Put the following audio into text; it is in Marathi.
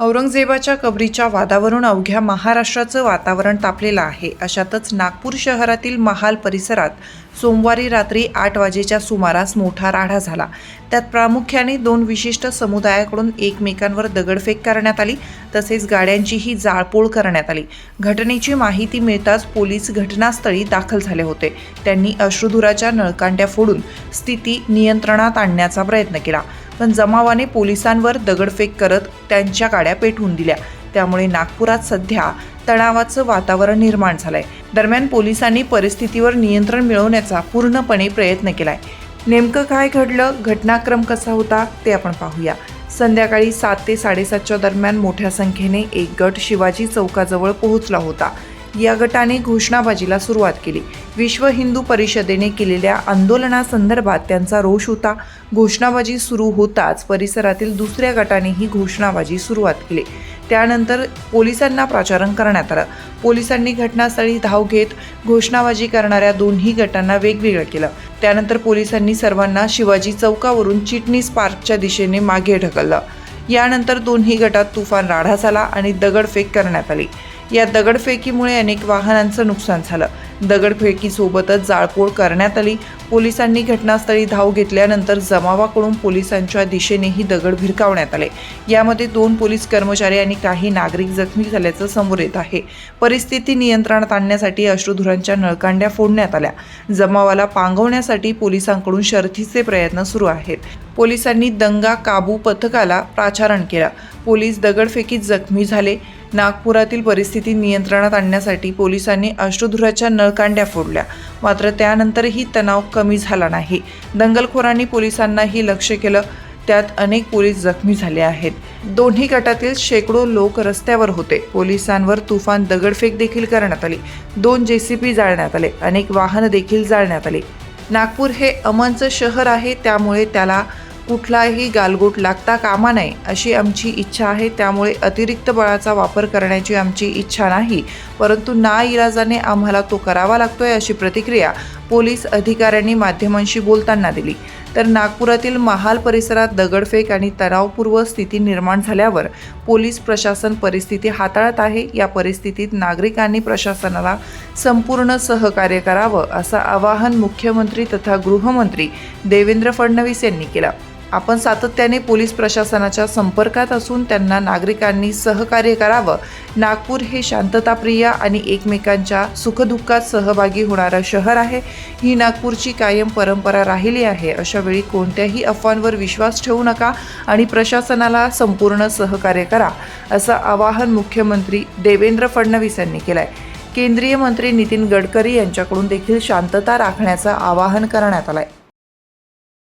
औरंगजेबाच्या कबरीच्या वादावरून अवघ्या महाराष्ट्राचं वातावरण तापलेलं आहे. अशातच नागपूर शहरातील महाल परिसरात सोमवारी रात्री आठ वाजेच्या सुमारास मोठा राढा झाला. त्यात प्रामुख्याने दोन विशिष्ट समुदायाकडून एकमेकांवर दगडफेक करण्यात आली तसेच गाड्यांचीही जाळपोळ करण्यात आली. घटनेची माहिती मिळताच पोलीस घटनास्थळी दाखल झाले होते. त्यांनी अश्रुधुराच्या नळकांड्या फोडून स्थिती नियंत्रणात आणण्याचा प्रयत्न केला. पण जमावाने पोलिसांवर दगडफेक करत त्यांच्या गाड्या पेटवून दिल्या. त्यामुळे नागपुरात सध्या तणावाचं वातावरण निर्माण झालंय. दरम्यान पोलिसांनी परिस्थितीवर नियंत्रण मिळवण्याचा पूर्णपणे प्रयत्न केलाय. नेमकं काय घडलं घटनाक्रम कसा होता ते आपण पाहूया. संध्याकाळी सात ते साडेसातच्या दरम्यान मोठ्या संख्येने एक गट शिवाजी चौकाजवळ पोहोचला होता. या गटाने घोषणाबाजीला सुरुवात केली. विश्व हिंदू परिषदेने केलेल्या आंदोलनासंदर्भात त्यांचा रोष होता. घोषणाबाजी सुरू होताच परिसरातील दुसऱ्या गटानेही घोषणाबाजी सुरुवात केली. त्यानंतर पोलिसांना प्राचारण करण्यात आलं. पोलिसांनी घटनास्थळी धाव घेत घोषणाबाजी करणाऱ्या दोन्ही गटांना वेगवेगळं केलं. त्यानंतर पोलिसांनी सर्वांना शिवाजी चौकावरून चिटणीस पार्कच्या दिशेने मागे ढकललं. यानंतर दोन्ही गटात तुफान राढा झाला आणि दगडफेक करण्यात आली. या दगडफेकीमुळे अनेक वाहनांचं नुकसान झालं. दगडफेकीसोबतच जाळपोळ करण्यात आली. पोलिसांनी घटनास्थळी धाव घेतल्यानंतर जमावाकडून पोलिसांच्या दिशेनेही दगड भिरकावण्यात आले. यामध्ये दोन पोलीस कर्मचारी आणि काही नागरिक जखमी झाल्याचं समोर येत आहे. परिस्थिती नियंत्रणात आणण्यासाठी अश्रुधुरांच्या नळकांड्या फोडण्यात आल्या. जमावाला पांगवण्यासाठी पोलिसांकडून शर्थीचे प्रयत्न सुरू आहेत. पोलिसांनी दंगा काबू पथकाला प्राचारण केला. पोलीस दगडफेकीत जखमी झाले. नागपुरातील परिस्थिती नियंत्रणात आणण्यासाठी पोलिसांनी अश्रुधुराच्या नळकांड्या फोडल्या. मात्र त्यानंतरही तणाव कमी झाला नाही. दंगलखोरांनी पोलिसांनाही लक्ष केलं. त्यात अनेक पोलीस जखमी झाले आहेत. दोन्ही गटातील शेकडो लोक रस्त्यावर होते. पोलिसांवर तुफान दगडफेक देखील करण्यात आली. दोन जेसीपी जाळण्यात आले. अनेक वाहनं देखील जाळण्यात आली. नागपूर हे अमनचं शहर आहे. त्यामुळे त्याला कुठलाही गालगोट लागता कामा नये अशी आमची इच्छा आहे. त्यामुळे अतिरिक्त बळाचा वापर करण्याची आमची इच्छा नाही. परंतु नाइलाजाने आम्हाला तो करावा लागतोय अशी प्रतिक्रिया पोलीस अधिकाऱ्यांनी माध्यमांशी बोलताना दिली. तर नागपुरातील महाल परिसरात दगडफेक आणि तणावपूर्व स्थिती निर्माण झाल्यावर पोलीस प्रशासन परिस्थिती हाताळत आहे. या परिस्थितीत नागरिकांनी प्रशासनाला संपूर्ण सहकार्य करावं असं आवाहन मुख्यमंत्री तथा गृहमंत्री देवेंद्र फडणवीस यांनी केलं. आपण सातत्याने पोलीस प्रशासनाच्या संपर्कात असून त्यांना नागरिकांनी सहकार्य करावं. नागपूर हे शांतताप्रिय आणि एकमेकांच्या सुखदुःखात सहभागी होणारं शहर आहे. ही नागपूरची कायम परंपरा राहिली आहे. अशा वेळी कोणत्याही अफवांवर विश्वास ठेवू नका आणि प्रशासनाला संपूर्ण सहकार्य करा असं आवाहन मुख्यमंत्री देवेंद्र फडणवीस यांनी केलं आहे केंद्रीय मंत्री नितीन गडकरी यांच्याकडून देखील शांतता राखण्याचं आवाहन करण्यात आलं आहे